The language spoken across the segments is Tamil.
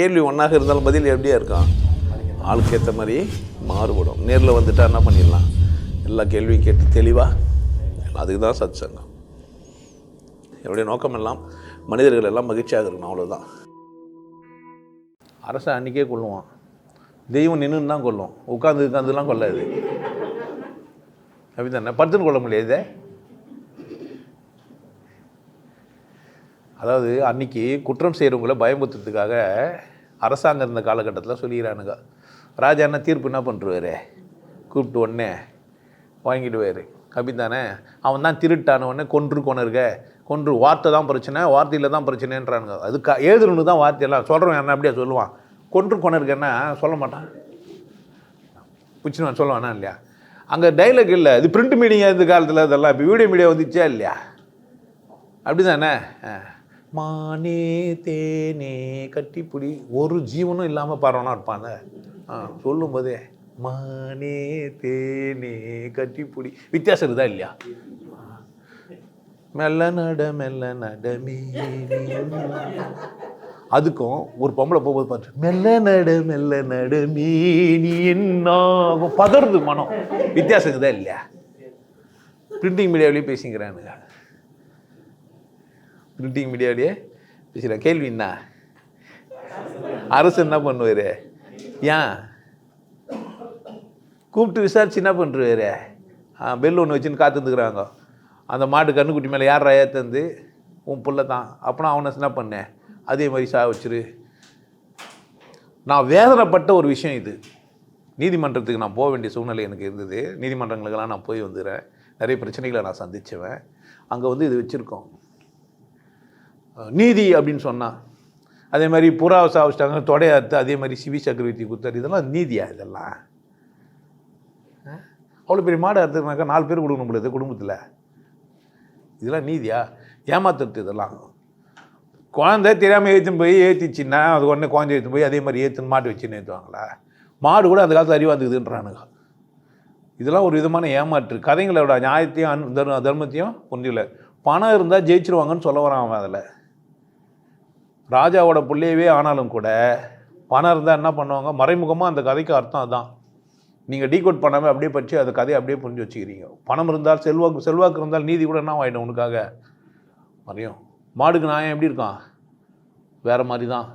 கேள்வி ஒன்றாக இருந்தாலும் பதில் எப்படியா இருக்கும்? ஆளுக்கு ஏற்ற மாதிரி மாறுபடும். நேரில் வந்துட்டால் என்ன பண்ணிடலாம்? எல்லா கேள்வியும் கேட்டு தெளிவாக அதுக்கு தான் சத் சங்கம் என்னுடைய நோக்கம் எல்லாம் மனிதர்கள் எல்லாம் மகிழ்ச்சியாக இருக்கணும் அவ்வளோதான் அரசை அன்றைக்கே கொள்ளுவான் தெய்வம் நின்று தான் கொள்ளும் உட்காந்து உட்காந்துலாம் கொள்ளாது அப்படி தானே படுத்துன்னு கொள்ள முடியாது அதாவது அன்னைக்கு குற்றம் செய்கிறவங்கள பயமுத்துறதுக்காக அரசாங்கம் இருந்த காலகட்டத்தில் சொல்லிக்கிறானுங்க. ராஜா என்ன தீர்ப்பு என்ன பண்ணுருவாரு கூப்பிட்டு உடனே வாங்கிடுவார். அப்படித்தானே அவன் தான் திருட்டான உடனே கொன்று கொணருக. கொன்று வார்த்தை தான் பிரச்சனை வார்த்தையில் தான் பிரச்சனைன்றானுங்க. அதுக்கா எழுதுறவனு தான் வார்த்தையெல்லாம் சொல்கிறவன் என்ன அப்படியே சொல்லுவான். கொன்று கொணருக்கன்னா சொல்ல மாட்டான். பிடிச்சின்னு சொல்லுவானா இல்லையா? அங்கே டைலாக் இல்லை. இது பிரிண்ட் மீடியா இந்த காலத்தில் இதெல்லாம் இப்போ வீடியோ மீடியா வந்துச்சா இல்லையா? அப்படி தானே மானே தேனே கட்டிப்புடி ஒரு ஜீவனும் இல்லாமல் பாடுறவனா இருப்பாங்க ஆ சொல்லும்போதே மானே தேனே கட்டிப்புடி வித்தியாசம் இருக்குதா இல்லையா? மெல்ல நட மெல்ல நடமே அதுக்கும் ஒரு பொம்பளை போகும்போது பார்த்து மெல்ல நட மெல்ல நடமே நீ என்ன பதறுது மனம். வித்தியாசம் இருக்குதா இல்லையா? பிரிண்டிங் மீடியாவிலேயே பேசிக்கிறானுங்க. பிரிண்டிங் மீடியாவிலேயே பேசுகிறேன் கேள்வி என்ன? அரசு என்ன பண்ணுவார்? ஏன்? கூப்பிட்டு விசாரிச்சு என்ன பண்ணுறாரு பெல் ஒன்று வச்சுன்னு காத்துந்துக்கிறாங்க அந்த மாட்டு கண்ணுக்குட்டி மேலே யார் ஏத்தந்து? உன் பிள்ளை தான். அப்போனா அவனை என்ன பண்ணேன் அதே மாதிரி சா வச்சிரு. நான் வேதனைப்பட்ட ஒரு விஷயம் இது. நீதிமன்றத்துக்கு நான் போக வேண்டிய சூழ்நிலை எனக்கு இருந்தது. நீதிமன்றங்களுக்கெல்லாம் நான் போய் வந்துடுறேன் நிறைய பிரச்சனைகளை நான் சந்திச்சுவேன். அங்கே வந்து இது வச்சுருக்கோம். நீதி அப்படின்னு சொன்னான் அதே மாதிரி புறாவை சாவிச்சிட்டாங்க தொடைய அறுத்து அதே மாதிரி சிவி சக்கரவர்த்தி குத்தார் இதெல்லாம் நீதியா இதெல்லாம்? அவ்வளோ பெரிய மாடு அறுத்துனாக்கா நாலு பேர் கொடுக்கணும் முடியாது குடும்பத்தில். இதெல்லாம் நீதியா? ஏமாத்துறது இதெல்லாம். குழந்தை தெரியாமல் ஏற்றுன்னு போய் ஏற்றிச்சின்னா அது உடனே குழந்தை ஏற்றுன்னு போய் அதே மாதிரி ஏற்றுன்னு மாட்டு வச்சுன்னு ஏற்றுவாங்களா மாடு கூட அந்த காலத்தில் அறிவாந்துக்குதுன்றானுங்க. இதெல்லாம் ஒரு விதமான ஏமாற்று. கதைங்களோட நியாயத்தையும் அன் தர்ம தர்மத்தையும் புரியல பணம் இருந்தால் ஜெயிச்சிருவாங்கன்னு சொல்ல வரான் அவன் அதில். ராஜாவோட பிள்ளையவே ஆனாலும் கூட பணம் இருந்தால் என்ன பண்ணுவாங்க? மறைமுகமாக அந்த கதைக்கு அர்த்தம் அதுதான் நீங்கள் டீகோட் பண்ணாமல் அப்படியே படிச்சு அந்த கதையை அப்படியே புரிஞ்சு வச்சுக்கிறீங்க. பணம் இருந்தால் செல்வாக்கு செல்வாக்கு இருந்தால் நீதி கூட என்ன ஆகிடும் உனக்காக? மறையும் மாடுக்கு நாயம் எப்படி இருக்கான்? வேறு மாதிரி தான்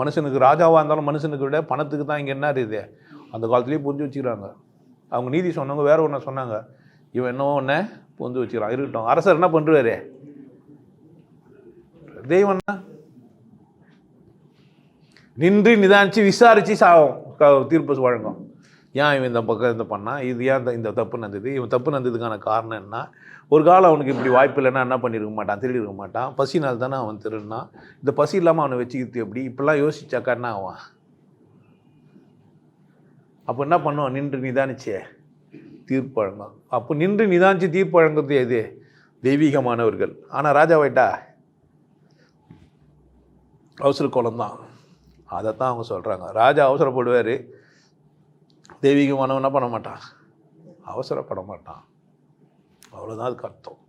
மனுஷனுக்கு ராஜாவாக இருந்தாலும் மனுஷனுக்கு விட பணத்துக்கு தான் இங்கே என்ன இருக்குது? அந்த காலத்துலேயே புரிஞ்சு வச்சுக்கிறாங்க. அவங்க நீதி சொன்னவங்க வேறு ஒன்று சொன்னாங்க. இவன் என்ன ஒன்று புரிஞ்சு வச்சுக்கிறான். இருக்கட்டும். அரசர் என்ன பண்ணுறாரு தெய்வம்னா நின்று நிதானிச்சு விசாரித்து சாவும் தீர்ப்பு வழங்கும். ஏன் இவன் இந்த பக்கம் இந்த பண்ணான் இது ஏன் இந்த- இந்த தப்பு நடந்தது? இவன் தப்பு நடந்ததுக்கான காரணம் என்ன? ஒரு காலம் அவனுக்கு இப்படி வாய்ப்பு இல்லைன்னா என்ன பண்ணியிருக்க மாட்டான்? திருடி இருக்க மாட்டான். பசினால் தானே அவன் திருடினான். இந்த பசி இல்லாமல் அவனை வச்சுக்கிறது எப்படி? இப்படிலாம் யோசிச்சாக்கா என்ன ஆவான்? அப்போ என்ன பண்ணுவான்? நின்று நிதானிச்சே தீர்ப்பு வழங்கும் அப்போ நின்று நிதானிச்சு தீர்ப்பு வழங்குறது எது? தெய்வீகமானவர்கள். ஆனால் ராஜாவைட்டா அவசர கோலம் தான் அதைத்தான் அவங்க சொல்கிறாங்க ராஜா அவசரப்படுவார். தெய்வீகமானவன் என்ன பண்ண மாட்டான்? அவசரப்பட மாட்டான். அவ்வளோதான் அதுக்கு அர்த்தம்